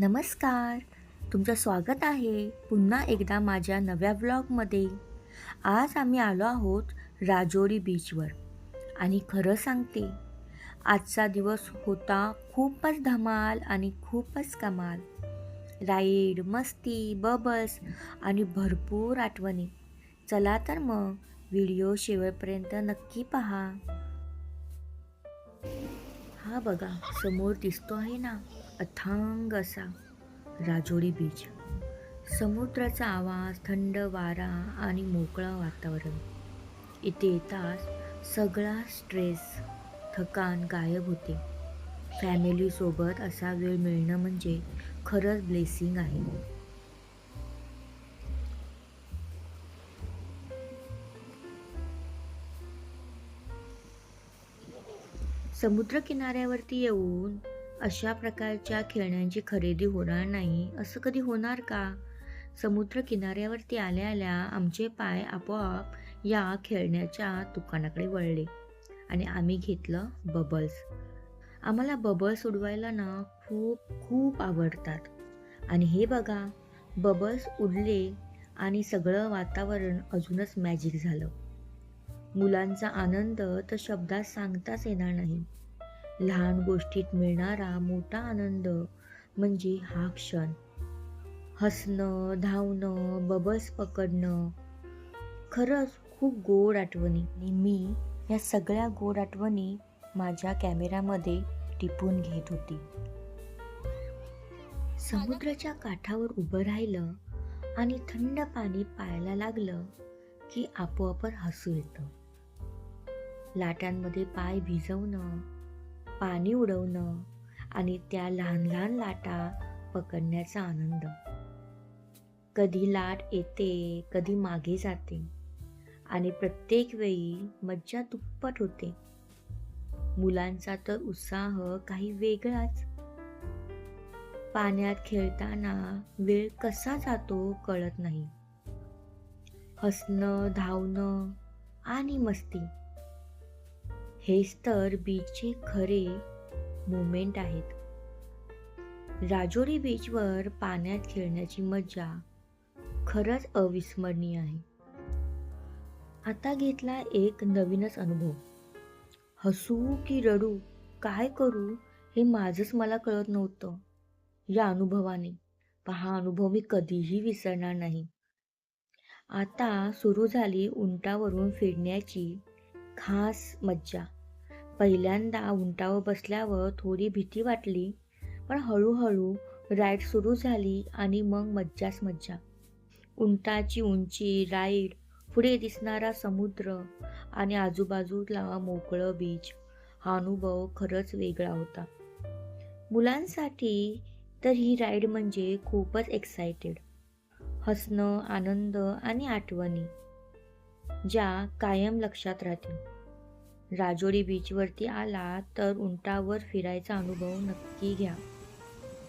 नमस्कार. तुमचं स्वागत आहे पुन्हा एकदा माझ्या नव्या व्लॉगमध्ये. आज आम्ही आलो आहोत राजोरी बीचवर आणि खरं सांगते आजचा दिवस होता खूपच धमाल आणि खूपच कमाल. राईड मस्ती बबल्स आणि भरपूर आठवणी. चला तर मग व्हिडिओ शेवटपर्यंत नक्की पहा. हा बघा समोर दिसतो आहे ना अथांग असा. राजोरी बीच समुद्राचा आवाज थंड वारा आणि मोकळं वातावरण. इथे येताच सगळा स्ट्रेस थकान गायब होते. फॅमिलीसोबत असा वेळ मिळणं म्हणजे खरंच ब्लेसिंग आहे. समुद्रकिनाऱ्यावरती येऊन अशा प्रकारच्या खेळण्यांची खरेदी होणार नाही. असं कधी होणार का? समुद्र किनाऱ्यावरती आल्या आल्या आमचे पाय आपोआप या खेळण्याच्या दुकानाकडे वळले आणि आम्ही घेतलं बबल्स. आम्हाला बबल्स उडवायला ना खूप खूप आवडतात. आणि हे बघा बबल्स उडले आणि सगळं वातावरण अजूनच मॅजिक झालं. मुलांचा आनंद तर शब्दात सांगताच येणार नाही. लहान गोष्टीत मिळणारा मोठा आनंद म्हणजे हा क्षण. हसणं धावणं बबल्स पकडणं खरंच खूप गोड आठवणी. आणि मी या सगळ्या गोड आठवणी माझ्या कॅमेऱ्यामध्ये टिपून घेत होती. समुद्राच्या काठावर उभं राहिलं आणि थंड पाणी पाहायला लागलं की आपोआप हसू येतं. लाटांमध्ये पाय भिजवणं पाणी उडवणं आणि त्या लहान लहान लाटा पकडण्याचा आनंद. कधी लाट येते कधी मागे जाते आणि प्रत्येक वेळी मज्जा दुप्पट होते. मुलांचा तर उत्साह काही वेगळाच. पाण्यात खेळताना वेळ कसा जातो कळत नाही. हसणं धावणं आणि मस्ती हेच तर बीचचे खरे मुमेंट आहेत. राजोरी बीचवर पाण्यात खेळण्याची मज्जा खरंच अविस्मरणीय आहे. आता घेतला एक नवीनच अनुभव. हसू की रडू काय करू हे माझंच मला कळत नव्हतं. या अनुभवाने. पण हा अनुभव मी कधीही विसरणार नाही. आता सुरू झाली उंटावरून फिरण्याची खास मज्जा. पहिल्यांदा उंटावर बसल्यावर थोडी भीती वाटली पण हळूहळू राईड सुरू झाली आणि मग मज्जाच मज्जा. उंटाची उंची राईड पुढे दिसणारा समुद्र आणि आजूबाजूला मोकळं बीच हा अनुभव खरंच वेगळा होता. मुलांसाठी तर ही राईड म्हणजे खूपच एक्सायटेड हसणं आनंद आणि आठवणी ज्या कायम लक्षात राहतील. राजोरी बीचवरती आला तर उंटावर फिरायचा अनुभव नक्की घ्या.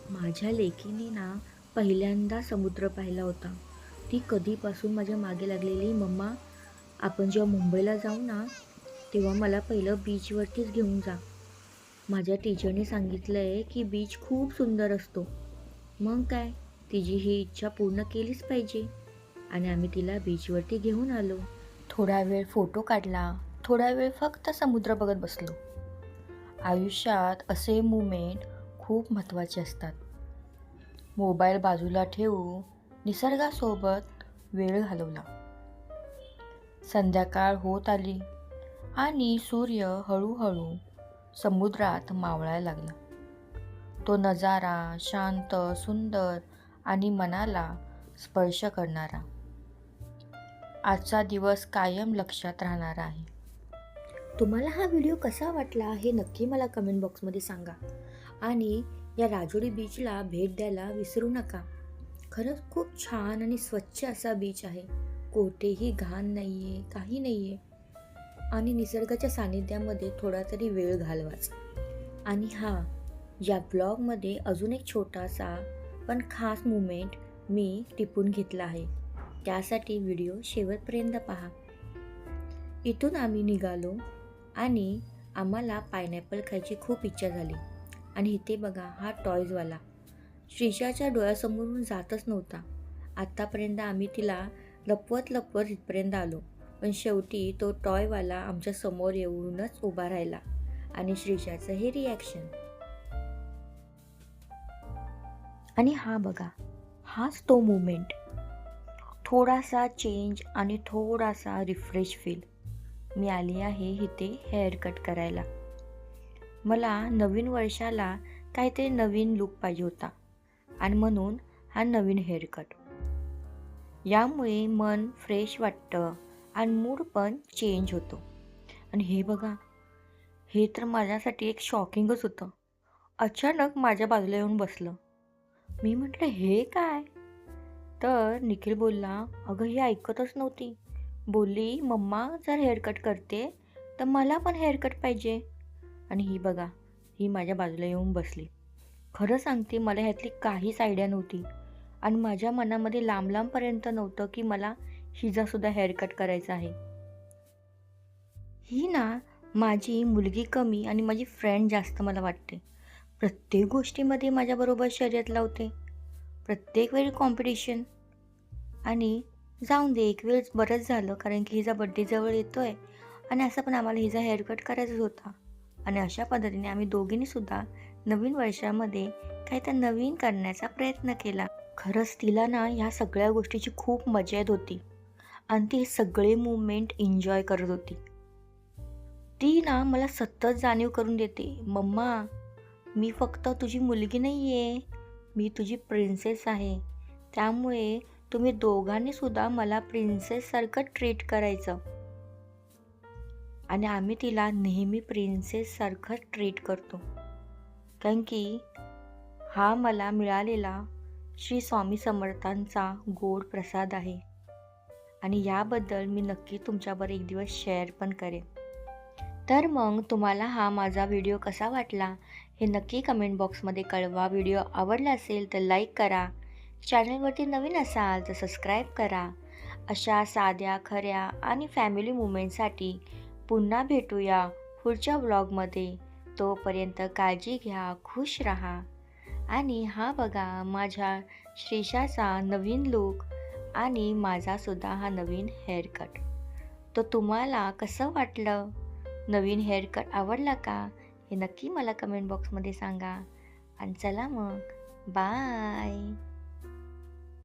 माझ्या लेकीने ना पहिल्यांदा समुद्र पाहिला होता. ती कधीपासून माझ्या मागे लागलेली मम्मा आपण जेव्हा मुंबईला जाऊ ना तेव्हा मला पहिलं बीचवरतीच घेऊन जा. माझ्या टीचरने सांगितलं आहे की बीच खूप सुंदर असतो. मग काय? तिची ही इच्छा पूर्ण केलीच पाहिजे. आणि आम्ही तिला बीचवरती घेऊन आलो. थोडा वेळ फोटो काढला. थोडा वेळ फक्त समुद्र बघत बसलो. आयुष्यात असे मुमेंट खूप महत्त्वाचे असतात. मोबाईल बाजूला ठेवून निसर्गासोबत वेळ घालवला. संध्याकाळ होत आली आणि सूर्य हळूहळू समुद्रात मावळायला लागला. तो नजारा शांत सुंदर आणि मनाला स्पर्श करणारा. आजचा दिवस कायम लक्षात राहणार आहे. तुम्हाला हा व्हिडिओ कसा वाटला हे नक्की मला कमेंट बॉक्समध्ये सांगा. आणि या राजोडी बीचला भेट द्यायला विसरू नका. खरंच खूप छान आणि स्वच्छ असा बीच आहे. कोठेही घाण नाही आहे काही नाही आहे आणि निसर्गाच्या सानिध्यामध्ये थोडा तरी वेळ घालवाच. आणि हा या ब्लॉगमध्ये अजून एक छोटासा पण खास मुमेंट मी टिपून घेतला आहे. त्यासाठी व्हिडिओ शेवटपर्यंत पहा. इथून आम्ही निघालो. आणि आम्हाला पायनॅपल खायची खूप इच्छा झाली. आणि इथे बघा हा टॉयजवाला श्रीषाच्या डोळ्यासमोरून जातच नव्हता. आत्तापर्यंत आम्ही तिला लपवत लपवत इथपर्यंत आलो. पण शेवटी तो टॉयवाला आमच्यासमोर येऊनच उभा राहिला आणि श्रीषाचं हे रिॲक्शन आणि हा बघा हाच तो मुमेंट थोडासा चेंज आणि थोडासा रिफ्रेश फील मी आली आहे इथे हेअर कट करायला. मला नवीन वर्षाला काहीतरी नवीन लुक पाहिजे होता आणि म्हणून हा नवीन हेअर कट यामुळे मन फ्रेश वाटतं आणि मूड पण चेंज होतो. आणि हे बघा हे तर माझ्यासाठी एक शॉकिंगच होतं. अचानक माझ्या बाजूला येऊन बसलं. मी म्हटलं हे काय? तर निखिल बोलला अगं ही ऐकतच नव्हती. बोलली मम्मा जर हेअरकट करते तर मला पण हेअरकट पाहिजे. आणि ही बघा ही माझ्या बाजूला येऊन बसली. खरं सांगते मला ह्यातली काहीच आयडिया नव्हती. आणि माझ्या मनामध्ये लांब लांबपर्यंत नव्हतं की मला हिजासुद्धा हेअरकट करायचा आहे. ही ना माझी मुलगी कमी आणि माझी फ्रेंड जास्त मला वाटते. प्रत्येक गोष्टीमध्ये माझ्याबरोबर शर्यत लावते. प्रत्येक वेळी कॉम्पिटिशन आणि जाऊन दे एक वेळेस बरंच झालं कारण की हिचा बड्डे जवळ येतो आहे आणि असं पण आम्हाला हिचा हेअरकट करायचाच होता. आणि अशा पद्धतीने आम्ही दोघींनीसुद्धा नवीन वर्षामध्ये काही तर नवीन करण्याचा प्रयत्न केला. खरंच तिला ना ह्या सगळ्या गोष्टीची खूप मजा येत होती. आणि ती सगळे मुवमेंट एन्जॉय करत होती. ती ना मला सतत जाणीव करून देते. मम्मा मी फक्त तुझी मुलगी नाही आहे मी तुझी प्रिन्सेस आहे. त्यामुळे तुम्ही दोघांनी सुद्धा मला प्रिन्सेससारखं ट्रीट करायचं. आणि आम्ही तिला नेहमी प्रिन्सेससारखं ट्रीट करतो. कारण की हा मला मिळालेला श्री स्वामी समर्थांचा गोड प्रसाद आहे. आणि याबद्दल मी नक्की तुमच्यावर एक दिवस शेअर पण करेन. तर मग तुम्हाला हा माझा व्हिडिओ कसा वाटला हे नक्की कमेंट बॉक्समध्ये कळवा. व्हिडिओ आवडला असेल तर लाईक करा. चॅनलवरती नवीन असाल तर सबस्क्राईब करा. अशा साध्या खऱ्या आणि फॅमिली मुमेंटसाठी पुन्हा भेटूया पुढच्या ब्लॉगमध्ये तोपर्यंत काळजी घ्या खुश राहा. आणि हा बघा माझ्या श्रीषाचा नवीन लूक आणि माझासुद्धा हा नवीन हेअरकट तो तुम्हाला कसं वाटलं? नवीन हेअरकट आवडला का? हे नक्की मला कमेंट बॉक्समध्ये सांगा. आणि चला मग बाय